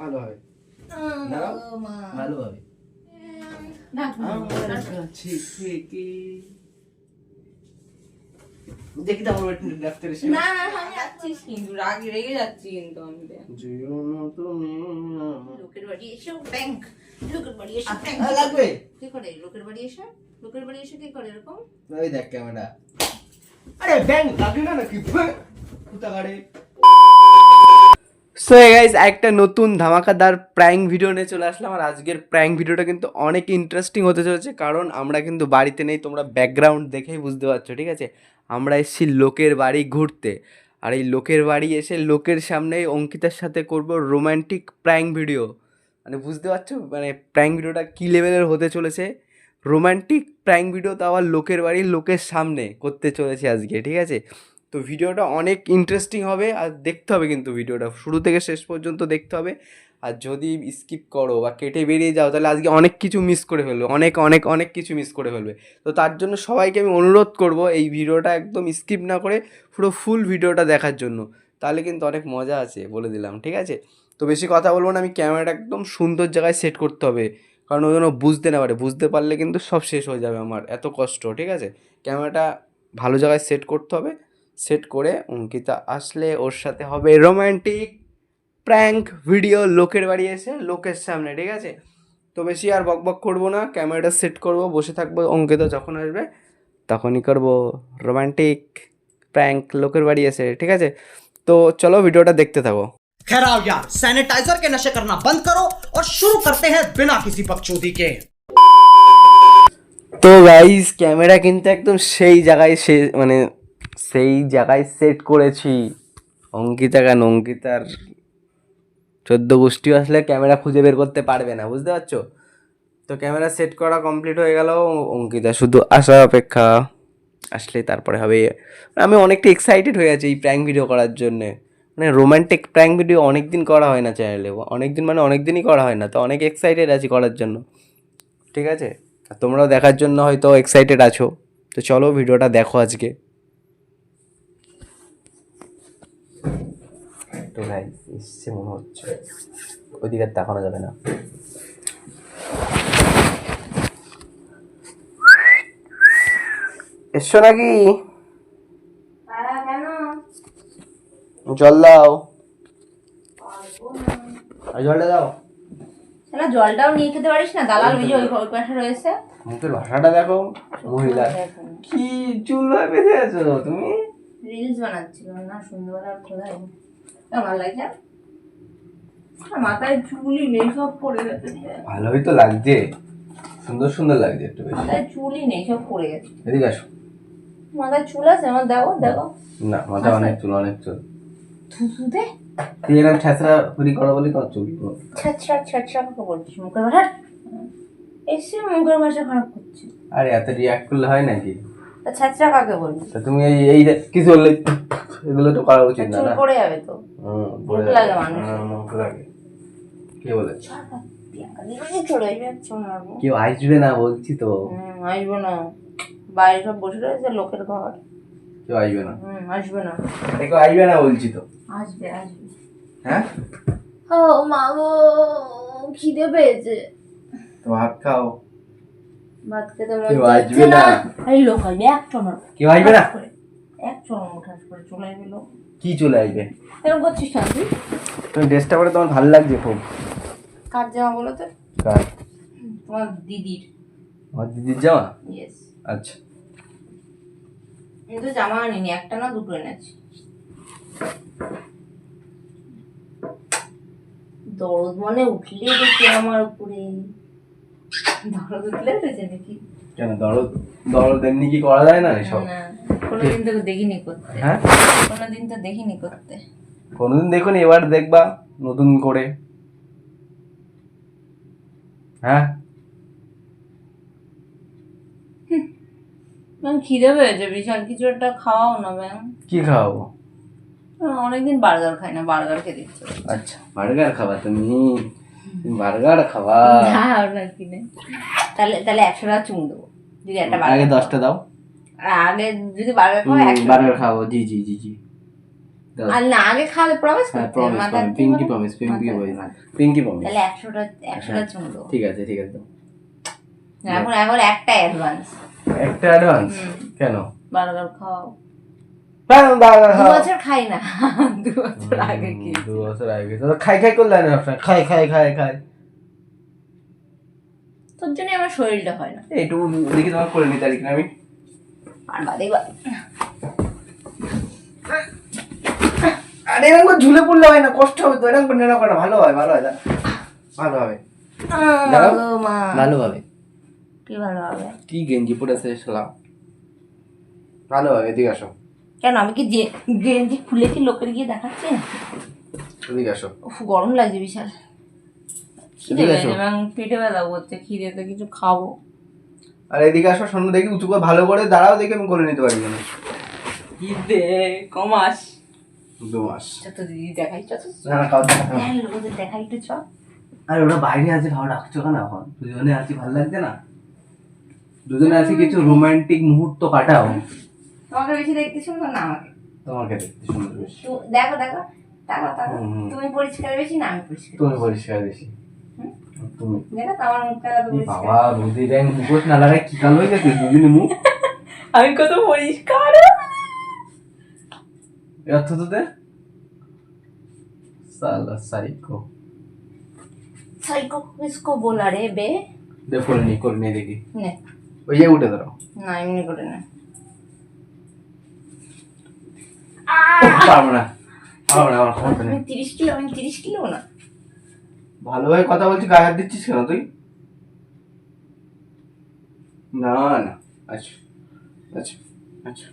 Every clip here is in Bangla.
ভালো হবে। ভালো হবে। দেখি তো আমার ডাক্তার এসে না না আমি যাচ্ছিস কিন্তু রাগ রেগে যাচ্ছি কিন্তু আমি রে। না তুমি লোকের বাড়ি এসে ব্যাংক। লোকের বাড়ি এসে ব্যাংক। লাগবে? কি করে? লোকের বাড়ি এসে? লোকের বাড়ি এসে কি করে এরকম? ওই দেখ ক্যামেরা। আরে ব্যাং লাগে না নাকি? কুতা গাড়ি সো গাইস একটা নতুন ধামাকাদার প্র্যাঙ্ক ভিডিও নিয়ে চলে আসলাম আর আজকের প্র্যাঙ্ক ভিডিওটা কিন্তু অনেক ইন্টারেস্টিং হতে চলেছে কারণ আমরা কিন্তু বাড়িতে নেই, তোমরা ব্যাকগ্রাউন্ড দেখেই বুঝতে পারছ, ঠিক আছে? আমরা এসেছি লোকের বাড়ি ঘুরতে আর এই লোকের বাড়ি এসে লোকের সামনে অঙ্কিতার সাথে করব রোম্যান্টিক প্র্যাঙ্ক ভিডিও মানে বুঝতে পারছ? মানে প্র্যাঙ্ক ভিডিওটা কী লেভেলের হতে চলেছে? রোমান্টিক প্র্যাঙ্ক ভিডিও তো আবার লোকের বাড়ির লোকের সামনে করতে চলেছে আজকে, ঠিক আছে? তো ভিডিওটা অনেক ইন্টারেস্টিং হবে আর দেখতে হবে কিন্তু ভিডিওটা। শুরু থেকে শেষ পর্যন্ত দেখতে হবে। আর যদি স্কিপ করো বা কেটে বেরিয়ে যাও, তাহলে আজকে অনেক কিছু মিস করে ফেলবে। অনেক অনেক অনেক কিছু মিস করে ফেলবে। তো তার জন্য সবাইকে আমি অনুরোধ করব এই ভিডিওটা একদম স্কিপ না করে পুরো ফুল ভিডিওটা দেখার জন্য। তাহলে কিন্তু অনেক মজা আছে বলে দিলাম, ঠিক আছে? তো বেশি কথা বলব না, আমি ক্যামেরাটা একদম সুন্দর জায়গায় সেট করতে হবে। কারণ ওই জন্য বুঝতে না পারে। বুঝতে পারলে কিন্তু সব শেষ হয়ে যাবে আমার, এত কষ্ট, ঠিক আছে? ক্যামেরাটা ভালো জায়গায় সেট করতে হবে। সেট করে অঙ্কিতা আসলে ওর সাথে হবে রোমান্টিক প্র্যাঙ্ক ভিডিও লোকের বাড়ি এসে লোকের সামনে ঠিক আছে তো বেশি আর বক বক করবো না ক্যামেরাটা সেট করব বসে থাকবো অঙ্কিতা যখন আসবে তখনই করবো রোমান্টিক প্র্যাঙ্ক লোকের বাড়ি এসে ঠিক আছে তো চলো ভিডিওটা দেখতে থাকো खैर आओ यार सैनिटाइजर के नशे करना बंद करो और शुरू करते हैं बिना किसी बकचोदी के তো গাইস ক্যামেরা কিন্তু একদম সেই জায়গায় সে মানে সেই জায়গায় সেট করেছি। অঙ্কিতা কেন? অঙ্কিতার চোদ্দ গোষ্ঠী আসলে ক্যামেরা খুঁজে বের করতে পারবে না, বুঝতে পারছ? তো ক্যামেরা সেট করা কমপ্লিট হয়ে গেল, অঙ্কিতা শুধু আসার অপেক্ষা। আসলে তারপরে হবে আমি অনেকটা এক্সাইটেড হয়ে আছি এই প্র্যাঙ্ক ভিডিও করার জন্যে। মানে রোম্যান্টিক প্র্যাঙ্ক ভিডিও অনেক দিন করা হয় না চ্যানেলে অনেক দিন মানে অনেক দিনই করা হয় না, তো অনেক এক্সাইটেড আছি করার জন্য। ঠিক আছে? তোমরাও দেখার জন্য হয়তো এক্সাইটেড আছো। তো চলো ভিডিওটা দেখো আজকে। তো ভাই এসছে মনে হচ্ছে। ওইদিকে আর তাকানো যাবে না। এসছো নাকি? জল দাও। আর জলটা দাও। শালা জলটাও নিয়ে খেতে পারিস না? দালাল ওই যে ওই পাশে রয়েছে। মুখের ভাষাটা দেখো মহিলা। কি চুল বেঁধে আছো তুমি? রিলস বানাচ্ছিল না আমার আর মাথায় নেই সব পড়ে গেছে। ভালোই তো লাগছে। সুন্দর সুন্দর লাগছে একটু বেশি। মাথায় চুলই নেই সব পড়ে গেছে। এদিকে আসো। মাথায় চুল আছে? আমার দেখো দেখো। না মাথায় অনেক চুল অনেক চুল। থুথু তুই এরকম ছেঁচড়া পুরি করো বলি তোমার চুল ছ্যাঁচড়া ছ্যাঁচড়া কাকে বলছিস মুখের ভাষা? এসে মুখের ভাষা খারাপ করছে। আরে এত রিয়াক্ট করলে হয় নাকি? তা ছ্যাঁচড়া কাকে বলছিস তুমি এই এই কিছু বললে? এগুলো তো করা উচিত না পড়ে যাবে তো। হুম পড়ে লাগে মানুষ মুখ লাগে। কে বলে? কেউ আসবে না বলছি তো। হুম আসব না। বাইরে সব বসে রয়েছে লোকের ঘর। কেউ আসবে না? হুম আসবে না। কেউ আসবে না বলছি তো। আসবে আসবে হ্যাঁ? ও মা গো খিদে পেয়েছে। তো ভাত খাও। ভাত খেতে কেউ আসবে না। এই লোক আসবে এক চমর কেউ আসবে না? এক চমর উঠাস করে চলে আসবে কি চলে আসবে? এরকম করছিস তুই? তুমি ড্রেসটা পরে তোমার ভালো লাগছে খুব। কার জামা বলো তো? কার? তোমার দিদির। আমার দিদির জামা? ইয়েস আচ্ছা। কিন্তু জামা আনিনি একটা না দুটো এনেছি। দরদ মনে উঠলে দেখি আমার উপরে। দরদ উঠলে উঠেছে নাকি? কেন দরদ? দরদ এমনি কি করা যায় না এসব? না। কোনোদিন তো দেখিনি করতে। হ্যাঁ? কোনোদিন তো দেখিনি করতে। কোনোদিন দেখুন এবার দেখবা নতুন করে। হ্যাঁ? ম্যাম খিদে পেয়েছে বিশাল। কিছু একটা খাওয়াও না ম্যাম। কি খাওয়াবো? অনেকদিন বার্গার খাই না বার্গার খেতে ইচ্ছে আচ্ছা বার্গার খাবা তুমি। বার্গার খাবা। না কিনে তাহলে তাহলে একশো টাকা চুম দেবো। যদি একটা আগে দশটা দাও। আগে যদি বার্গার খাও বার্গার খাব জি জি জি জি। দাও। আর না আগে খাওয়ালে প্রমিস হ্যাঁ করতে হবে, প্রমিস মাথার pinky promise pinky promise pinky promise তাহলে একশোটা একশোটা চুমু ঠিক আছে ঠিক আছে। এখন এখন একটা অ্যাডভান্স একটা অ্যাডভান্স কেন? বার্গার খাও হ্যাঁ, দাও, দাও, দু বছর খাই না। দু বছর আগে কি দু বছর আগে তো খাই খাই করলে না খাই খাই খাই খাই। তোর জন্য আমার শরীরটা হয় না। একটু দেখি তোমার করে নিতে পারি কিনা আমি। আরে এরকম ঝুলে পড়লে হয় না কষ্ট হবে তো এরকম করে নেড়া করে ভালো হয় ভালো হয়। ভালো হবে। ভালো হবে। কি ভালো হবে? কি গেঞ্জি পরেছে শালা? ভালো হবে এদিকে আসো। কেন আমি কি যে গেঞ্জি খুলে কি লোকের গিয়ে দেখাচ্ছি? এদিকে আসো। গরম লাগছে বিশাল। খিদে পেটে ব্যথা করছে খিদেতে কিছু খাব। আর এদিকে আসো শোনো দেখি উঁচু করে ভালো করে দাঁড়াও দেখি আমি করে নিতে পারি খিদে কমাস। দু মাস। তো দিদি দেখাই না না কাউ হ্যাঁ দেখাই একটু চ আর ওরা বাইরে আছে ভালো রাখছো কেন এখন। দুজনে আছি ভালো লাগছে না? দুজনে আছি কিছু রোমান্টিক মুহূর্ত কাটাও। তোমাকে বেশি দেখতে সুন্দর না আমাকে? তোমাকে দেখতে সুন্দর বেশ। দেখো দেখো। তুমি পরিষ্কার বেশি না আমি পরিষ্কার তুমি পরিষ্কার বেশি। বাবা রোদি ব্যাং মুখোশ না লাগাই কি কালো হয়ে গেছে দুদিনে মুখ। আমি কত পরিষ্কার। অর্থ তো দে। সালা সাইকো সাইকো কিসকো বলা রে বে। দে করে নি করে নি দেখি। নে। ওই যে উঠে ধরো না এমনি করে না। পারব না পারব না আমার তিরিশ কিলো আমি তিরিশ কিলো না। ভালোভাবে কথা বলছি গায়ে হাত দিচ্ছিস কেন তুই? না না আচ্ছা আচ্ছা আচ্ছা।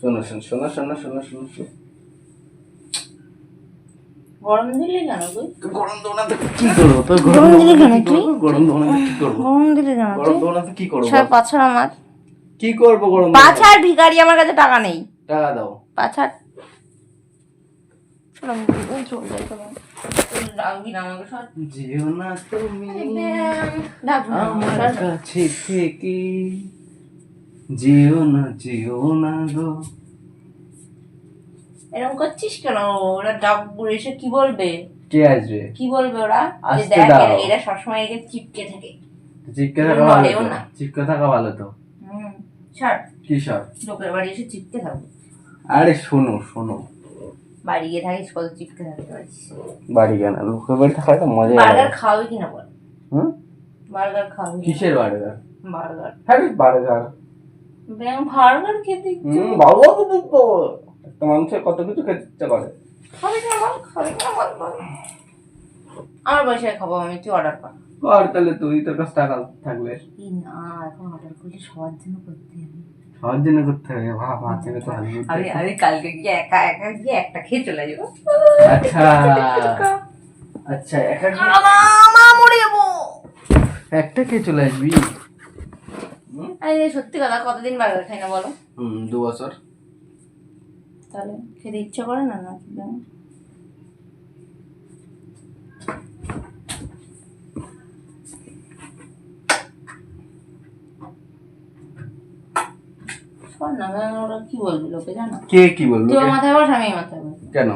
শোনো শোনো শোনো শোনো শোনো শোনো শোনো। গরম দিলে কেন তুই? তো গরম দেবো কি করব? তো গরম দিলি কেন কি গরম দেবো কি করব? গরম দিলে কেন গরম কি করব? ছয় আমার। কি করব গরম? পাছার ভিখারি আমার কাছে টাকা নেই। টাকা দাও। পাছার চলো আমি দুদিন চলে যাই চলো ডাকবি না আমাকে সর যেও না তুমি না আমার কাছে থেকে যেও না যেও না গো। এরকম করছিস কেন? ওরা ডাকবো এসে কি বলবে? কে আসবে? কি বলবে ওরা? যে দেখ এরা- সবসময় একে চিপকে থাকে। চিপকে থাকা ভালো তো। না। চিপকে থাকা ভালো তো। হুম ছাড়। কি সব লোকের বাড়ি এসে চিপকে থাকবে। আরে শোনো শোনো। বাড়ি গিয়ে থাকিস কত চিপকে থাকতে পারিস। বাড়ি কেন? লোকের বাড়ি থাকা তো মজা বার্গার খাওয়াবি কিনা বল? হুম? বার্গার খাওয়াবি কিসের বার্গার? বার্গার। হ্যাঁ বার্গার। ব্যাং বার্গার খেতে হুম বাবা তো একটা মানুষের কত কিছু খেতে ইচ্ছা করে। খাবে কিনা বল? খাবে কিনা বল? বল আমার পয়সায় খাব আমি তুই অর্ডার কর। কর তাহলে তুই তোর কাছে টাকা থাকলে। না এখন অর্ডার করলে সবার জন্য করতে হবে। সবার জন্য করতে হবে। বাহ বাহ তুমি তো আমি আমি কালকে গিয়ে একা একা গিয়ে একটা খেয়ে চলে যাব। আচ্ছা। আচ্ছা একা গিয়ে মা মরে যাব। একটা খেয়ে চলে আসবি? আরে সত্যি কথা কতদিন বার্গার খাই না বলো? হুম দু বছর। তাহলে খেতে ইচ্ছা করে না না শোন না আমি ওরা কি বলবি লোকে জানো? কে কি বলল তুই মাথায় বস আমি মাথায় বসবো কেন?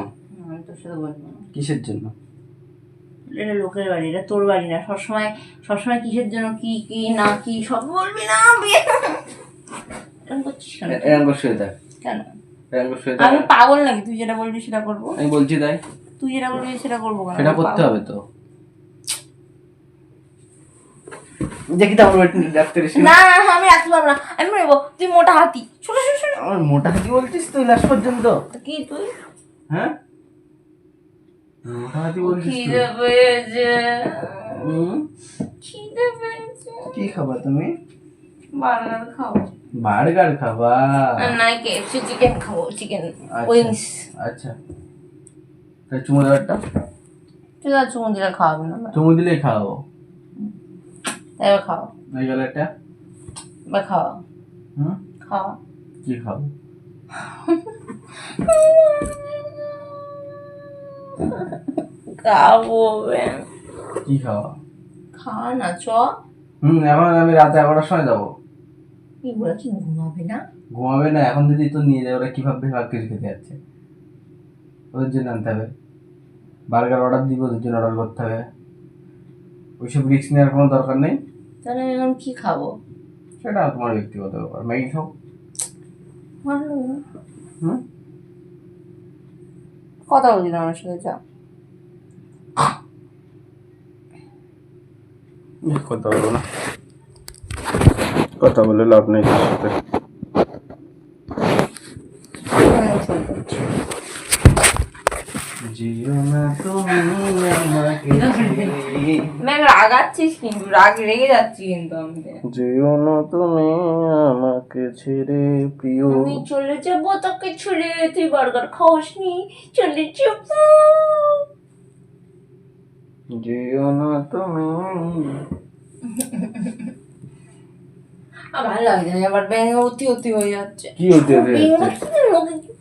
আমি তোর সাথে বলব না। কিসের জন্য? এটা লোকের বাড়ি এটা তোর বাড়ি না। সবসময় সবসময় কিসের জন্য কি কি না কি সব বলবি না এরকম করছিস কেন? এরকম করে থাক কেন? করে আমি পাগল নাকি? তুই যেটা বলবি সেটা করব। আমি বলছি তাই। তুই যেটা বলবি সেটা করব সেটা করতে হবে তো। দেখি তো আমার ডাক্তার এসে। না না না, আমি রাখতে পারব না। আমি তুই মোটা হাতি। শোনো শোনো শোনো। আমার মোটা হাতি বলছিস তুই লাস্ট পর্যন্ত? কি তুই? হ্যাঁ? মোটা হাতি বলছিস খিদে পেয়েছে। খিদে পেয়েছে। কি খাবা তুমি? বার্গার খাব। বার্গার খাবা? আর নাই কেএফসি চিকেন খাব চিকেন আচ্ছা। উইংস আচ্ছা। তাই চুমু দেওয়ারটা? চুমু দিলে খাওয়াবি না। চুমু দিলেই খাওয়াবো। এবার খাও। এই গেল একটা। এবার খাওয়া হুম? খাওয়া কি খাব? খাব। কি খাওয়া? খাওয়া না চ। হুম এখন আমি রাতে এগারোটার সময় যাব। কি বলে কি ঘুমাবে না? ঘুমাবে না এখন যদি তো নিয়ে যাবে ওরা কি ভাববে ভাব কিছু খেতে যাচ্ছে। ওদের জন্য আনতে হবে। বার্গার অর্ডার দিব ওদের জন্য অর্ডার করতে হবে। ওইসব রিস্ক নেওয়ার কোনো দরকার নেই। তাহলে আমি এখন কি খাব? সেটা তোমার ব্যক্তিগত ব্যাপার। ম্যাগি খাও। ভালো হুম? কথা বলি না আমার সাথে যা। কথা বলব না। কথা বলে লাভ নেই তার সাথে। আমি ফোন করছি জিও না তুমি আমাকে ম্যাম রাগাচ্ছিস কিন্তু রাগ রেগে যাচ্ছি কিন্তু আমি যেও না তুমি আমাকে ছেড়ে প্রিয়। আমি চলে যাব তোকে ছুড়ে তুই বার্গার খাওয়াসনি চলে যাব। যেও না তুমি। ভালো লাগছে না আবার ব্যাঙ অতি অতি হয়ে যাচ্ছে।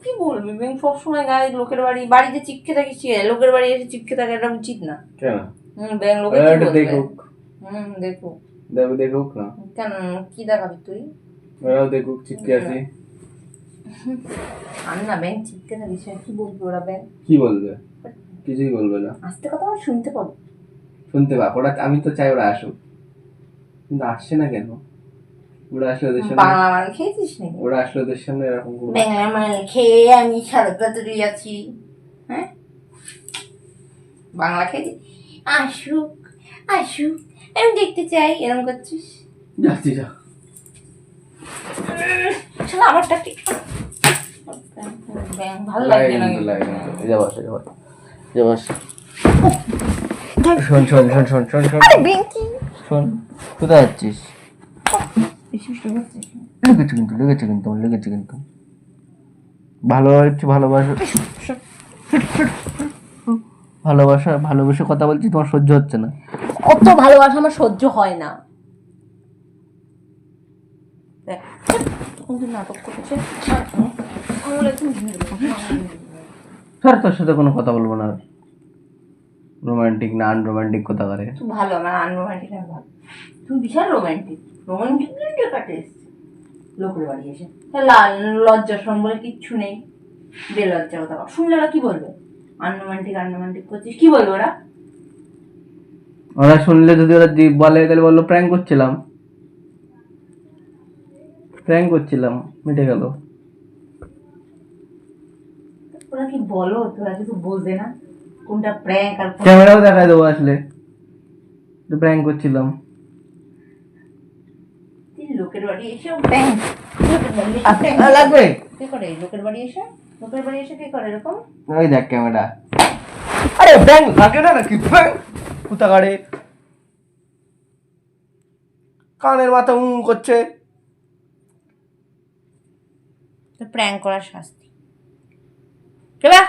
কি বলবি? ব্যাঙ সবসময় গায়ে লোকের বাড়ি বাড়িতে চিপকে থাকে লোকের বাড়ি এসে চিপকে থাকে এটা উচিত না। কেন? লোকে দেখুক। হুম দেখো দেখ দেখুক না। কেন কি দেখাবি তুই? ওরাও দেখুক চিপকে আছি। আর না চিপকে থাকিস কি বলবি ওরা ব্যাঙ? কি বলবে? কিছুই বলবে না। আস্তে কথা আমার শুনতে পাবো। শুনতে ওরা আমি তো চাই ওরা আসুক। কিন্তু আসছে না কেন? ওরা আসলে ওদের সামনে বাংলা মাল খেয়েছিস নাকি? ওরা আসলে ওদের সামনে এরকম করবে। বাংলা মাল খেয়ে আমি সারা আছি। হ্যাঁ? বাংলা খেয়েছি আসুক আসুক। আমি দেখতে চাই এরকম করছিস? যাচ্ছি যা। শোনো আমারটা ঠিক ব্যাং ভালো লাগে লাগছে না। কিন্তু, লাগে কিন্তু। এই যা বস, যা বস। যা বস। শোন শোন শোন শোন শোন শোন। শোন কোথায় যাচ্ছিস? লেগেছে কিন্তু লেগেছে কিন্তু লেগেছে কিন্তু। ভালোবাসছি ভালোবাসা। ভালোবাসা ভালোবেসে কথা বলছি তোমার সহ্য হচ্ছে না। অত ভালোবাসা আমার সহ্য হয় না। নাটক করেছে। স্যার তোর সাথে কোনো কথা বলব না। রোমান্টিক না আনরোমান্টিক কথা করে তুই ভালো আমার আনরোমান্টিক আমি ভালো। তুমি বিশাল রোমান্টিক রোমান্টিক কাটে এসছে? লোকের বাড়ি এসে। লাল লজ্জা সরম বলে কিচ্ছু নেই। বেলজ্জা কথা। শুনলে কি বলবে? আনরোমান্টিক আনরোমান্টিক করছিস? কি বলবে ওরা? ওরা শুনলে যদি ওরা বলে তাহলে বলল প্র্যাঙ্ক করছিলাম। প্র্যাঙ্ক করছিলাম মিটে গেল। ওরা কি বলো? তোরা কিছু বোঝে না? কোনটা প্র্যাঙ্ক আর ক্যামেরাও দেখায় দেবো আসলে। প্র্যাঙ্ক করছিলাম। লোকের বাড়ি এসে প্র্যাঙ্ক লাগবে। কে করে লোকের বাড়ি এসে? লোকের বাড়ি এসে কি করে এরকম? ওই দেখ ক্যামেরা। আরে প্র্যাঙ্ক লাগে না নাকি? প্র্যাঙ্ক কুতাগাড়ে কানের মাথা উম করছে। প্র্যাঙ্ক করার শাস্তি। কেবা